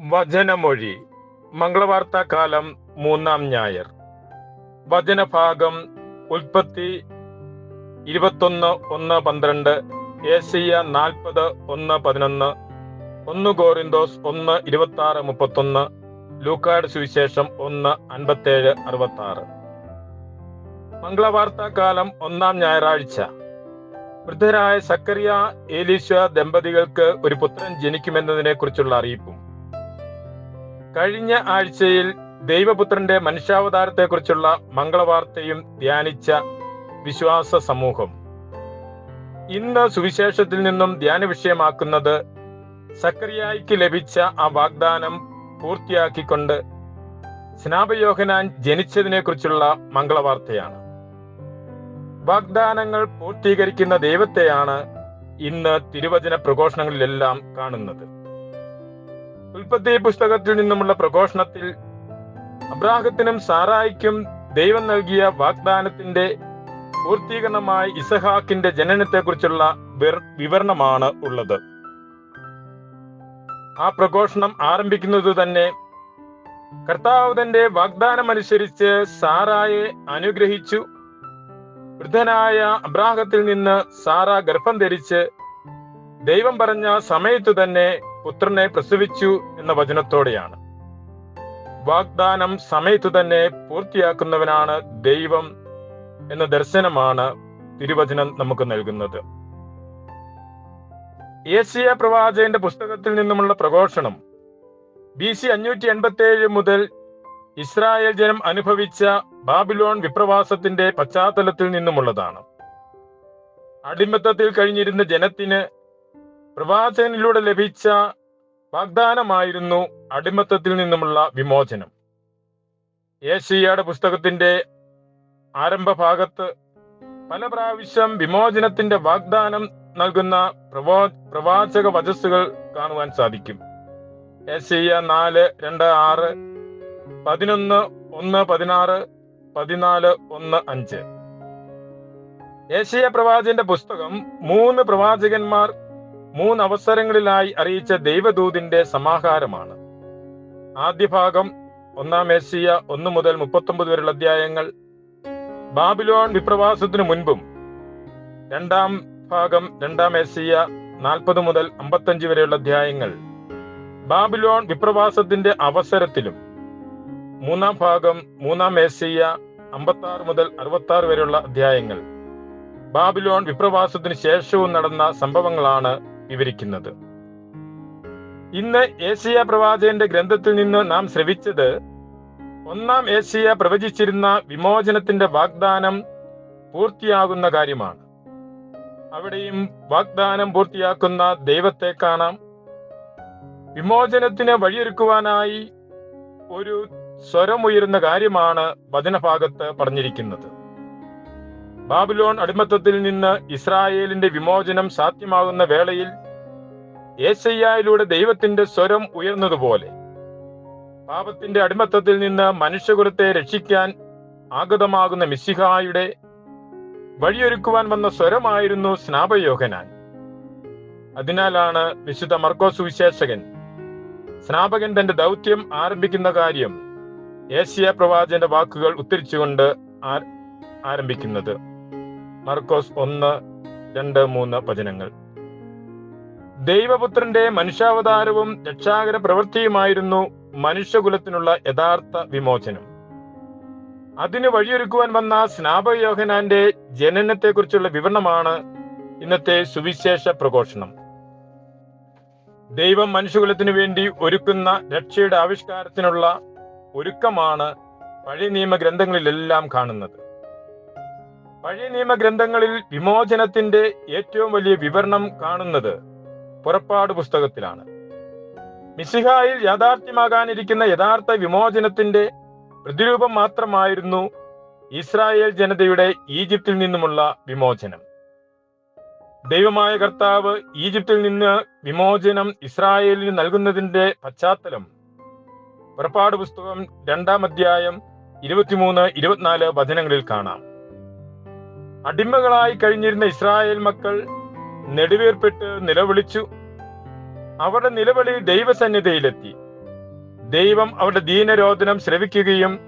വചനമൊഴി മംഗളവാർത്താ കാലം മൂന്നാം ഞായർ. വചനഭാഗം ഉൽപ്പത്തി ഇരുപത്തൊന്ന് ഒന്ന് പന്ത്രണ്ട് ഏഷ്യ നാൽപ്പത് ഒന്ന് പതിനൊന്ന് ഒന്ന് ഗോറിന്തോസ് ഒന്ന് ഇരുപത്തി ആറ് മുപ്പത്തൊന്ന് ലൂക്കാട് സുവിശേഷം ഒന്ന് അൻപത്തേഴ് അറുപത്തി ആറ് മംഗളവാർത്താ കാലം ഒന്നാം ഞായറാഴ്ച. വൃദ്ധരായ സക്കറിയ ഏലീശ ദമ്പതികൾക്ക് ഒരു പുത്രൻ ജനിക്കുമെന്നതിനെ കുറിച്ചുള്ള അറിയിപ്പും. കഴിഞ്ഞ ആഴ്ചയിൽ ദൈവപുത്രന്റെ മനുഷ്യാവതാരത്തെക്കുറിച്ചുള്ള മംഗളവാർത്തയും ധ്യാനിച്ച വിശ്വാസ സമൂഹം. ഇന്ന് സുവിശേഷത്തിൽ നിന്നും ധ്യാന വിഷയമാക്കുന്നത് സക്രിയായിക്ക് ലഭിച്ച ആ വാഗ്ദാനം പൂർത്തിയാക്കിക്കൊണ്ട് സ്നാപയോഹനാൻ ജനിച്ചതിനെ കുറിച്ചുള്ള മംഗളവാർത്തയാണ്. വാഗ്ദാനങ്ങൾ പൂർത്തീകരിക്കുന്ന ദൈവത്തെയാണ് ഇന്ന് തിരുവചന പ്രഘോഷണങ്ങളിലെല്ലാം കാണുന്നത്. ഉൽപ്പത്തി പുസ്തകത്തിൽ നിന്നുമുള്ള പ്രഘോഷണത്തിൽ അബ്രാഹത്തിനും സാറായിക്കും ദൈവം നൽകിയ വാഗ്ദാനത്തിന്റെ പൂർത്തീകരണമായി ഇസഹാക്കിന്റെ ജനനത്തെക്കുറിച്ചുള്ള വിവരണമാണ് ഉള്ളത്. ആ പ്രഘോഷണം ആരംഭിക്കുന്നത് തന്നെ കർത്താവ് വാഗ്ദാനം അനുസരിച്ച് സാറായെ അനുഗ്രഹിച്ചു. വൃദ്ധനായ അബ്രാഹത്തിൽ നിന്ന് സാറ ഗർഭം ധരിച്ച് ദൈവം പറഞ്ഞ സമയത്തു തന്നെ പുത്രനെ പ്രസവിച്ചു എന്ന വചനത്തോടെയാണ്. വാഗ്ദാനം സമയത്തു തന്നെ പൂർത്തിയാക്കുന്നവനാണ് ദൈവം എന്ന ദർശനമാണ് തിരുവചനം നമുക്ക് നൽകുന്നത്. ഏഷ്യ പ്രവാചകന്റെ പുസ്തകത്തിൽ നിന്നുമുള്ള പ്രഘോഷണം. ബി സി അഞ്ഞൂറ്റി എൺപത്തി ഏഴ് മുതൽ ഇസ്രായേൽ ജനം അനുഭവിച്ച ബാബിലോൺ വിപ്രവാസത്തിന്റെ പശ്ചാത്തലത്തിൽ നിന്നുമുള്ളതാണ്. അടിമത്തത്തിൽ കഴിഞ്ഞിരുന്ന ജനത്തിന് പ്രവാചകനിലൂടെ ലഭിച്ച വാഗ്ദാനമായിരുന്നു അടിമത്തത്തിൽ നിന്നുമുള്ള വിമോചനം. ഏഷ്യയുടെ പുസ്തകത്തിന്റെ ആരംഭ ഭാഗത്ത് പല പ്രാവശ്യം വിമോചനത്തിന്റെ വാഗ്ദാനം നൽകുന്ന പ്രവാ പ്രവാചക വചസ്സുകൾ കാണുവാൻ സാധിക്കും. ഏഷ്യ നാല് രണ്ട് ആറ് പതിനൊന്ന് ഒന്ന് പതിനാറ് പതിനാല് ഒന്ന് അഞ്ച്. ഏഷ്യ പ്രവാചകന്റെ പുസ്തകം മൂന്ന് പ്രവാചകന്മാർ മൂന്ന് അവസരങ്ങളിലായി അറിയിച്ച ദൈവദൂതിന്റെ സമാഹാരമാണ്. ആദ്യ ഭാഗം ഒന്നാം ഏഷ്യ ഒന്ന് മുതൽ മുപ്പത്തൊമ്പത് വരെയുള്ള അധ്യായങ്ങൾ. ബാബിലോൺ വിപ്രവാസത്തിനു മുൻപും രണ്ടാം ഭാഗം രണ്ടാം ഏഷ്യ നാൽപ്പത് മുതൽ അമ്പത്തഞ്ച് വരെയുള്ള അധ്യായങ്ങൾ. ബാബിലോൺ വിപ്രവാസത്തിന്റെ അവസരത്തിലും മൂന്നാം ഭാഗം മൂന്നാം ഏഷ്യ അമ്പത്തി ആറ് മുതൽ അറുപത്തി ആറ് വരെയുള്ള അധ്യായങ്ങൾ. ബാബിലോൺ വിപ്രവാസത്തിന് ശേഷവും നടന്ന സംഭവങ്ങളാണ് വിവരിക്കുന്നത്. ഇന്ന് ഏഷ്യ പ്രവാചകന്റെ ഗ്രന്ഥത്തിൽ നിന്ന് നാം ശ്രവിച്ചത് ഒന്നാം ഏഷ്യ പ്രവചിച്ചിരുന്ന വിമോചനത്തിന്റെ വാഗ്ദാനം പൂർത്തിയാകുന്ന കാര്യമാണ്. അവിടെയും വാഗ്ദാനം പൂർത്തിയാക്കുന്ന ദൈവത്തെ കാണാം. വിമോചനത്തിന് വഴിയൊരുക്കുവാനായി ഒരു സ്വരമുയരുന്ന കാര്യമാണ് വചനഭാഗത്ത് പറഞ്ഞിരിക്കുന്നത്. ബാബിലോൺ അടിമത്തത്തിൽ നിന്ന് ഇസ്രായേലിന്റെ വിമോചനം സാധ്യമാകുന്ന വേളയിൽ ഏശയ്യായിലൂടെ ദൈവത്തിന്റെ സ്വരം ഉയർന്നതുപോലെ പാപത്തിന്റെ അടിമത്തത്തിൽ നിന്ന് മനുഷ്യകുലത്തെ രക്ഷിക്കാൻ ആഗതമാകുന്ന മിസ്സിഹായുടെ വഴിയൊരുക്കുവാൻ വന്ന സ്വരമായിരുന്നു സ്നാപയോഹനാൻ. അതിനാലാണ് വിശുദ്ധ മർക്കോസ് വിശേഷകൻ സ്നാപകൻ തന്റെ ദൗത്യം ആരംഭിക്കുന്ന കാര്യം ഏഷ്യ പ്രവാചന്റെ വാക്കുകൾ ഉദ്ധരിച്ചുകൊണ്ട് ആരംഭിക്കുന്നത്. മർക്കോസ് ഒന്ന് രണ്ട് മൂന്ന് വചനങ്ങൾ. ദൈവപുത്രന്റെ മനുഷ്യാവതാരവും രക്ഷാകര പ്രവൃത്തിയുമായിരുന്നു മനുഷ്യകുലത്തിനുള്ള യഥാർത്ഥ വിമോചനം. അതിന് വഴിയൊരുക്കുവാൻ വന്ന സ്നാപയോഹനാന്റെ ജനനത്തെക്കുറിച്ചുള്ള വിവരണമാണ് ഇന്നത്തെ സുവിശേഷ പ്രഘോഷണം. ദൈവം മനുഷ്യകുലത്തിനു വേണ്ടി ഒരുക്കുന്ന രക്ഷയുടെ ആവിഷ്കാരത്തിനുള്ള ഒരുക്കമാണ് പഴയ നിയമ ഗ്രന്ഥങ്ങളിലെല്ലാം കാണുന്നത്. പഴയ നിയമ ഗ്രന്ഥങ്ങളിൽ വിമോചനത്തിന്റെ ഏറ്റവും വലിയ വിവരണം കാണുന്നത് പുറപ്പാട് പുസ്തകത്തിലാണ്. മിസിഹായിൽ യാഥാർത്ഥ്യമാകാനിരിക്കുന്ന യഥാർത്ഥ വിമോചനത്തിന്റെ പ്രതിരൂപം മാത്രമായിരുന്നു ഇസ്രായേൽ ജനതയുടെ ഈജിപ്തിൽ നിന്നുമുള്ള വിമോചനം. ദൈവമായ കർത്താവ് ഈജിപ്തിൽ നിന്ന് വിമോചനം ഇസ്രായേലിന് നൽകുന്നതിന്റെ പശ്ചാത്തലം പുറപ്പാട് പുസ്തകം രണ്ടാം അധ്യായം ഇരുപത്തിമൂന്ന് ഇരുപത്തിനാല് വചനങ്ങളിൽ കാണാം. അടിമകളായി കഴിഞ്ഞിരുന്ന ഇസ്രായേൽ മക്കൾ നെടുവേർപ്പെട്ട് നിലവിളിച്ചു. അവരുടെ നിലവിളി ദൈവസന്നിധിയിലെത്തി. ദൈവം അവരുടെ ദീനരോധനം ശ്രവിക്കുകയും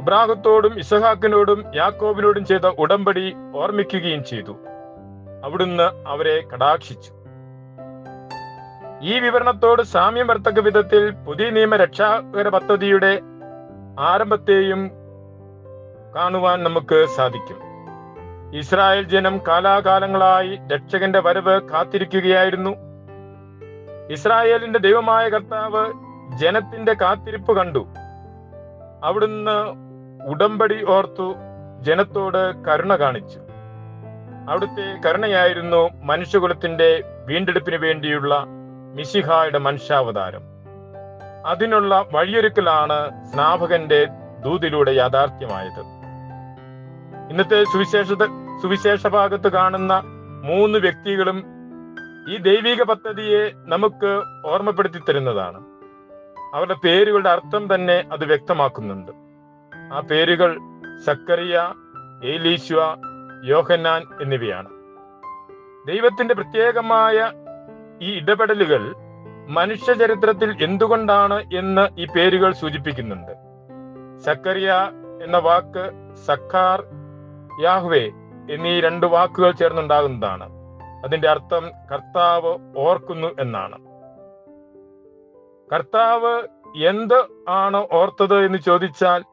അബ്രാഹത്തോടും ഇസഹാക്കിനോടും യാക്കോബിനോടും ചെയ്ത ഉടമ്പടി ഓർമ്മിക്കുകയും ചെയ്തു. അവിടുന്ന് അവരെ കടാക്ഷിച്ചു. ഈ വിവരണത്തോട് സാമ്യം വർത്തക വിധത്തിൽ പുതിയ നിയമ രക്ഷാകര പദ്ധതിയുടെ ആരംഭത്തെയും കാണുവാൻ നമുക്ക് സാധിക്കും. ഇസ്രായേൽ ജനം കാലാകാലങ്ങളായി രക്ഷകന്റെ വരവ് കാത്തിരിക്കുകയായിരുന്നു. ഇസ്രായേലിന്റെ ദൈവമായ കർത്താവ് ജനത്തിന്റെ കാത്തിരിപ്പ് കണ്ടു. അവിടുന്ന് ഉടമ്പടി ഓർത്തു ജനത്തോട് കരുണ കാണിച്ചു. അവിടുത്തെ കരുണയായിരുന്നു മനുഷ്യകുലത്തിന്റെ വീണ്ടെടുപ്പിന് വേണ്ടിയുള്ള മിശിഹായുടെ മനുഷ്യാവതാരം. അതിനുള്ള വഴിയൊരുക്കലാണ് സ്നാപകന്റെ ദൂതിലൂടെ യാഥാർത്ഥ്യമായത്. ഇന്നത്തെ സുവിശേഷ സുവിശേഷ ഭാഗത്ത് കാണുന്ന മൂന്ന് വ്യക്തികളും ഈ ദൈവിക പദ്ധതിയെ നമുക്ക് ഓർമ്മപ്പെടുത്തി തരുന്നതാണ്. അവരുടെ പേരുകളുടെ അർത്ഥം തന്നെ അത് വ്യക്തമാക്കുന്നുണ്ട്. ആ പേരുകൾ സക്കറിയ ഏലീശ്വ യോഹന്നാൻ എന്നിവയാണ്. ദൈവത്തിന്റെ പ്രത്യേകമായ ഈ ഇടപെടലുകൾ മനുഷ്യ ചരിത്രത്തിൽ എന്തുകൊണ്ടാണ് എന്ന് ഈ പേരുകൾ സൂചിപ്പിക്കുന്നുണ്ട്. സക്കറിയ എന്ന വാക്ക് സക്കാർ യാഹ്വേ എന്നീ രണ്ട് വാക്കുകൾ ചേർന്നുണ്ടാകുന്നതാണ്. അതിന്റെ അർത്ഥം കർത്താവ് ഓർക്കുന്നു എന്നാണ്. കർത്താവ് എന്ത് ആണ് ഓർത്തത് എന്ന് ചോദിച്ചാൽ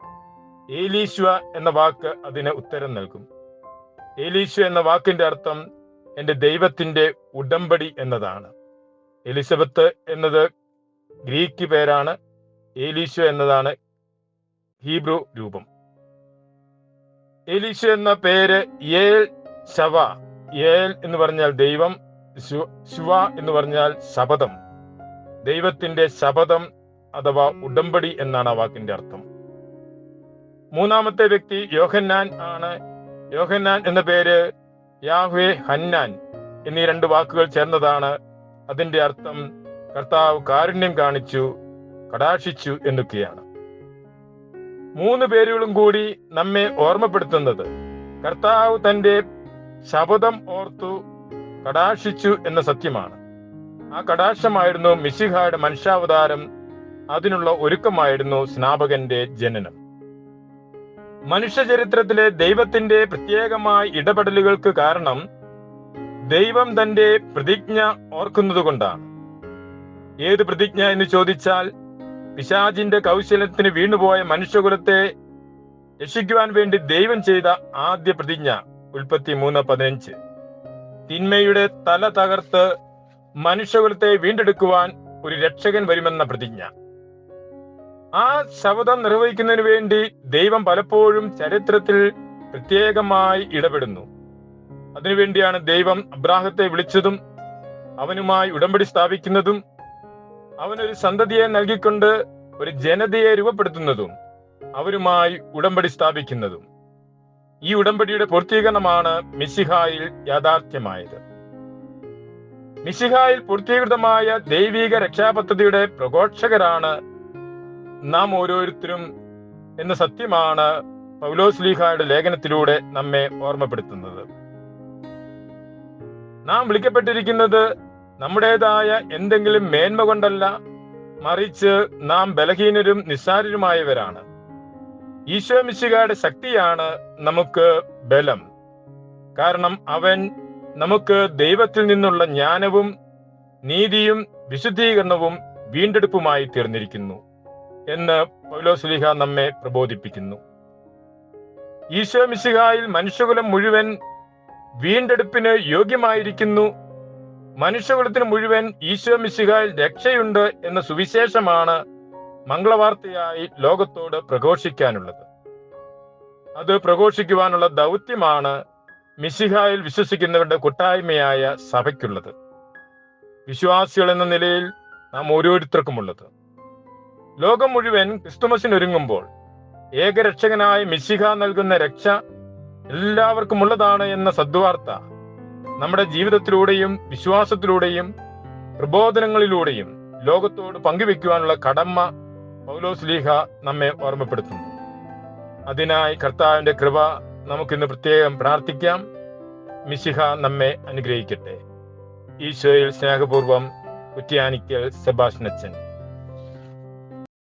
ഏലീശ്വ എന്ന വാക്ക് അതിന് ഉത്തരം നൽകും. ഏലീശ്വ എന്ന വാക്കിന്റെ അർത്ഥം എന്റെ ദൈവത്തിന്റെ ഉടമ്പടി എന്നതാണ്. എലിസബത്ത് എന്നത് ഗ്രീക്ക് പേരാണ്. ഏലീശ്വ എന്നതാണ് ഹീബ്രു രൂപം. ഏലീശ്വ എന്ന പേര് ഏൽ ശവ. ഏൽ എന്ന് പറഞ്ഞാൽ ദൈവം ശുവ എന്ന് പറഞ്ഞാൽ ശപഥം. ദൈവത്തിന്റെ ശപഥം അഥവാ ഉടമ്പടി എന്നാണ് ആ വാക്കിന്റെ അർത്ഥം. മൂന്നാമത്തെ വ്യക്തി യോഹന്നാൻ ആണ്. യോഹന്നാൻ എന്ന പേര് യാഹ്വേ ഹന്നാൻ എന്നീ രണ്ട് വാക്കുകൾ ചേർന്നതാണ്. അതിന്റെ അർത്ഥം കർത്താവ് കാരുണ്യം കാണിച്ചു കടാക്ഷിച്ചു എന്നൊക്കെയാണ്. മൂന്ന് പേരുകളും കൂടി നമ്മെ ഓർമ്മപ്പെടുത്തുന്നത്. കർത്താവ് തന്റെ ശപഥം ഓർത്തു കടാക്ഷിച്ചു എന്ന സത്യമാണ്. ആ കടാക്ഷമായിരുന്നു മിശിഹായുടെ മനുഷ്യാവതാരം. അതിനുള്ള ഒരുക്കമായിരുന്നു സ്നാപകന്റെ ജനനം. മനുഷ്യചരിത്രത്തിലെ ദൈവത്തിന്റെ പ്രത്യേകമായ ഇടപെടലുകൾക്ക് കാരണം ദൈവം തന്റെ പ്രതിജ്ഞ ഓർക്കുന്നത് കൊണ്ടാണ് ഏത് പ്രതിജ്ഞ എന്ന് ചോദിച്ചാൽ പിശാജിന്റെ കൗശലത്തിന് വീണുപോയ മനുഷ്യകുലത്തെ രക്ഷിക്കുവാൻ വേണ്ടി ദൈവം ചെയ്ത ആദ്യ പ്രതിജ്ഞ ഉൽപ്പത്തി മൂന്ന് പതിനഞ്ച്. തിന്മയുടെ തല തകർത്ത് മനുഷ്യകുലത്തെ വീണ്ടെടുക്കുവാൻ ഒരു രക്ഷകൻ വരുമെന്ന പ്രതിജ്ഞ. ആ ശബ്ദം നിർവഹിക്കുന്നതിന് വേണ്ടി ദൈവം പലപ്പോഴും ചരിത്രത്തിൽ പ്രത്യേകമായി ഇടപെടുന്നു. അതിനുവേണ്ടിയാണ് ദൈവം അബ്രാഹത്തെ വിളിച്ചതും അവനുമായി ഉടമ്പടി സ്ഥാപിക്കുന്നതും അവനൊരു സന്തതിയെ നൽകിക്കൊണ്ട് ഒരു ജനതയെ രൂപപ്പെടുത്തുന്നതും അവരുമായി ഉടമ്പടി സ്ഥാപിക്കുന്നതും. ഈ ഉടമ്പടിയുടെ പൂർത്തീകരണമാണ് മിശിഹായിൽ യാഥാർത്ഥ്യമായത്. മിശിഹായിൽ പൂർത്തീകൃതമായ ദൈവിക രക്ഷാപദ്ധതിയുടെ പ്രഘോഷകരാണ് നാം ഓരോരുത്തരും എന്ന സത്യമാണ് പൗലോസ് ലീഹായുടെ ലേഖനത്തിലൂടെ നമ്മെ ഓർമ്മപ്പെടുത്തുന്നത്. നാം വിളിക്കപ്പെട്ടിരിക്കുന്നത് നമ്മുടേതായ എന്തെങ്കിലും മേന്മ കൊണ്ടല്ല മറിച്ച് നാം ബലഹീനരും നിസ്സാരരുമായവരാണ്. ഈശോ മിശികയുടെ ശക്തിയാണ് നമുക്ക് ബലം. കാരണം അവൻ നമുക്ക് ദൈവത്തിൽ നിന്നുള്ള ജ്ഞാനവും നീതിയും വിശുദ്ധീകരണവും വീണ്ടെടുപ്പുമായി തീർന്നിരിക്കുന്നു എന്ന് പൗലോസ്ലിഹ നമ്മെ പ്രബോധിപ്പിക്കുന്നു. ഈശോ മിശിഹായിൽ മനുഷ്യകുലം മുഴുവൻ വീണ്ടെടുപ്പിന് യോഗ്യമായിരിക്കുന്നു മനുഷ്യകുലത്തിന് മുഴുവൻ ഈശോ മിശിഹായിൽ രക്ഷയുണ്ട് എന്ന സുവിശേഷമാണ് മംഗളവാർത്തയായി ലോകത്തോട് പ്രഘോഷിക്കാനുള്ളത്. അത് പ്രഘോഷിക്കുവാനുള്ള ദൗത്യമാണ് മിശിഹായിൽ വിശ്വസിക്കുന്നവരുടെ കൂട്ടായ്മയായ സഭയ്ക്കുള്ളത്. വിശ്വാസികൾ എന്ന നിലയിൽ നാം ഓരോരുത്തർക്കുമുള്ളത്. ലോകം മുഴുവൻ ക്രിസ്തുമസിനൊരുങ്ങുമ്പോൾ ഏകരക്ഷകനായ മിശിഹ നൽകുന്ന രക്ഷ എല്ലാവർക്കും ഉള്ളതാണ് എന്ന സദ്വാർത്ത നമ്മുടെ ജീവിതത്തിലൂടെയും വിശ്വാസത്തിലൂടെയും പ്രബോധനങ്ങളിലൂടെയും ലോകത്തോട് പങ്കുവെക്കുവാനുള്ള കടമ പൗലോസ് ലീഹ നമ്മെ ഓർമ്മപ്പെടുത്തുന്നു. അതിനായി കർത്താവിന്റെ കൃപ നമുക്കിന്ന് പ്രത്യേകം പ്രാർത്ഥിക്കാം. മിശിഹ നമ്മെ അനുഗ്രഹിക്കട്ടെ. ഈശോയിൽ സ്നേഹപൂർവം കുറ്റ്യാനിക്കൽ സെബാഷ്നച്ചൻ